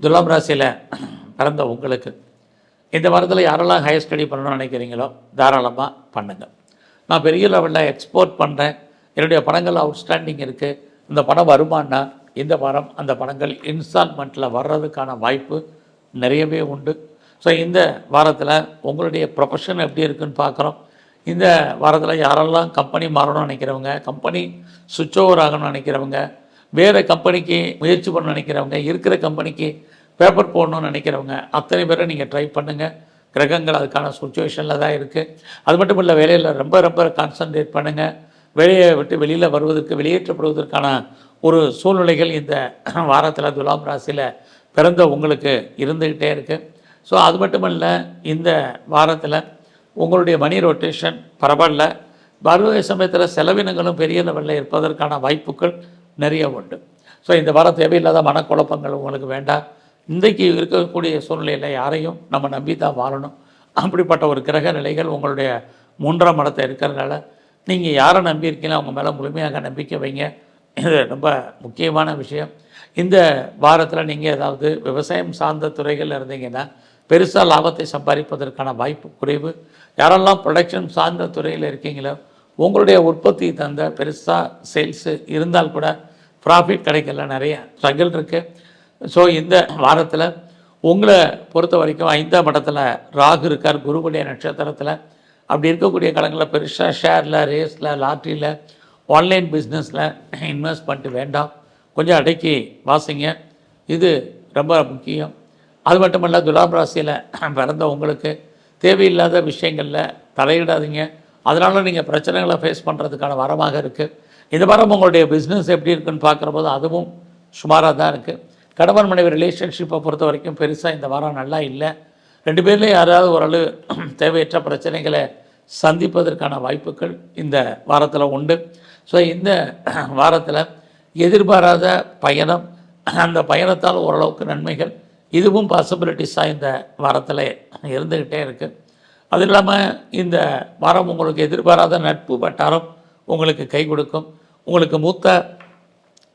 துலாம் ராசியில் பிறந்த உங்களுக்கு இந்த வாரத்தில் யாரெல்லாம் ஹையர் ஸ்டடி பண்ணணும்னு நினைக்கிறீங்களோ தாராளமாக பண்ணுங்கள் நான் பெரிய லெவலில் எக்ஸ்போர்ட் பண்ணுறேன் என்னுடைய படங்கள் அவுட்ஸ்டாண்டிங் இருக்குது இந்த படம் வருமானா? இந்த வாரம் அந்த படங்கள் இன்ஸ்டால்மெண்ட்டில் வர்றதுக்கான வாய்ப்பு நிறையவே உண்டு. ஸோ இந்த வாரத்தில் உங்களுடைய ப்ரொஃபஷன் எப்படி இருக்குன்னு பார்க்குறோம். இந்த வாரத்தில் யாரெல்லாம் கம்பெனி மாறணும்னு நினைக்கிறவங்க கம்பெனி சுவிட்ச் ஓவர் ஆகணும்னு நினைக்கிறவங்க வேறு கம்பெனிக்கு முயற்சி பண்ண நினைக்கிறவங்க இருக்கிற கம்பெனிக்கு பேப்பர் போடணும்னு நினைக்கிறவங்க அத்தனை பேரை நீங்கள் ட்ரை பண்ணுங்கள் கிரகங்கள் அதுக்கான சுச்சுவேஷனில் தான் இருக்குது அது மட்டும் இல்லை வேலையில் ரொம்ப ரொம்ப கான்சன்ட்ரேட் பண்ணுங்கள் வேலையை விட்டு வெளியில் வருவதற்கு வெளியேற்றப்படுவதற்கான ஒரு சூழ்நிலைகள் இந்த வாரத்தில் துலாம் ராசியில் பிறந்த உங்களுக்கு இருந்துக்கிட்டே இருக்குது ஸோ அது மட்டும் இல்லை இந்த வாரத்தில் உங்களுடைய மணி ரொட்டேஷன் பரவாயில்ல. வருகை சமயத்தில் செலவினங்களும் பெரிய லெவலில் இருப்பதற்கான வாய்ப்புகள் நிறைய உண்டு. ஸோ இந்த வாரம் தேவையில்லாத மனக்குழப்பங்கள் உங்களுக்கு வேண்டாம். இன்றைக்கு இருக்கக்கூடிய சூழ்நிலையில் யாரையும் நம்ம நம்பி தான் வாழணும். அப்படிப்பட்ட ஒரு கிரக நிலைகள் உங்களுடைய மூன்றாம் இடத்தை இருக்கிறதுனால நீங்கள் யாரை நம்பி இருக்கீங்களோ அவங்க மேலே முழுமையாக நம்பிக்கை வைங்க. இது ரொம்ப முக்கியமான விஷயம். இந்த வாரத்தில் நீங்கள் ஏதாவது விவசாயம் சார்ந்த துறைகளில் இருந்தீங்கன்னா பெருசாக லாபத்தை சம்பாதிப்பதற்கான வாய்ப்பு குறைவு. யாரெல்லாம் ப்ரொடக்ஷன் சார்ந்த துறையில் இருக்கீங்களோ உங்களுடைய உற்பத்தி தந்த பெருசாக சேல்ஸு இருந்தால் கூட ப்ராஃபிட் கிடைக்கல நிறைய ஸ்ட்ரகிள் இருக்குது ஸோ இந்த வாரத்தில் உங்களை பொறுத்த வரைக்கும் ஐந்தாம் இடத்துல ராகு இருக்கார் குருபுடைய நட்சத்திரத்தில். அப்படி இருக்கக்கூடிய காலங்களில் பெருசாக ஷேரில் ரேஸில் லாட்ரியில் ஆன்லைன் பிஸ்னஸில் இன்வெஸ்ட் பண்ணிட்டு வேண்டாம். கொஞ்சம் அடக்கி வாசிங்க. இது ரொம்ப முக்கியம். அது மட்டுமல்ல துலாம் ராசியில் பிறந்த உங்களுக்கு தேவையில்லாத விஷயங்களில் தலையிடாதீங்க. அதனால் நீங்கள் பிரச்சனைகளை ஃபேஸ் பண்ணுறதுக்கான வரமாக இருக்குது இந்த வாரம் உங்களுடைய பிஸ்னஸ் எப்படி இருக்குன்னு பார்க்குற போது அதுவும் சுமாராக தான் இருக்குது கணவன் மனைவி ரிலேஷன்ஷிப்பை பொறுத்த வரைக்கும் பெருசாக இந்த வாரம் நல்லா இல்லை. ரெண்டு பேர்லேயும் யாராவது ஓரளவு தேவையற்ற பிரச்சனைகளை சந்திப்பதற்கான வாய்ப்புகள் இந்த வாரத்தில் உண்டு. ஸோ இந்த வாரத்தில் எதிர்பாராத பயணம் அந்த பயணத்தால் ஓரளவுக்கு நன்மைகள் இதுவும் பாசிபிலிட்டிஸாக இந்த வாரத்தில் இருந்துக்கிட்டே இருக்குது அது இல்லாமல் இந்த வாரம் உங்களுக்கு எதிர்பாராத நட்பு வட்டாரம் உங்களுக்கு கை கொடுக்கும். உங்களுக்கு மூத்த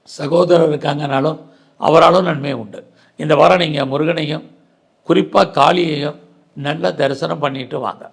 சகோதரர் இருக்காங்கனாலும் அவராலும் நன்மை உண்டு. இந்த வாரம் நீங்கள் முருகனையும் குறிப்பாக காளியையும் நல்லா தரிசனம் பண்ணிட்டு வாங்க.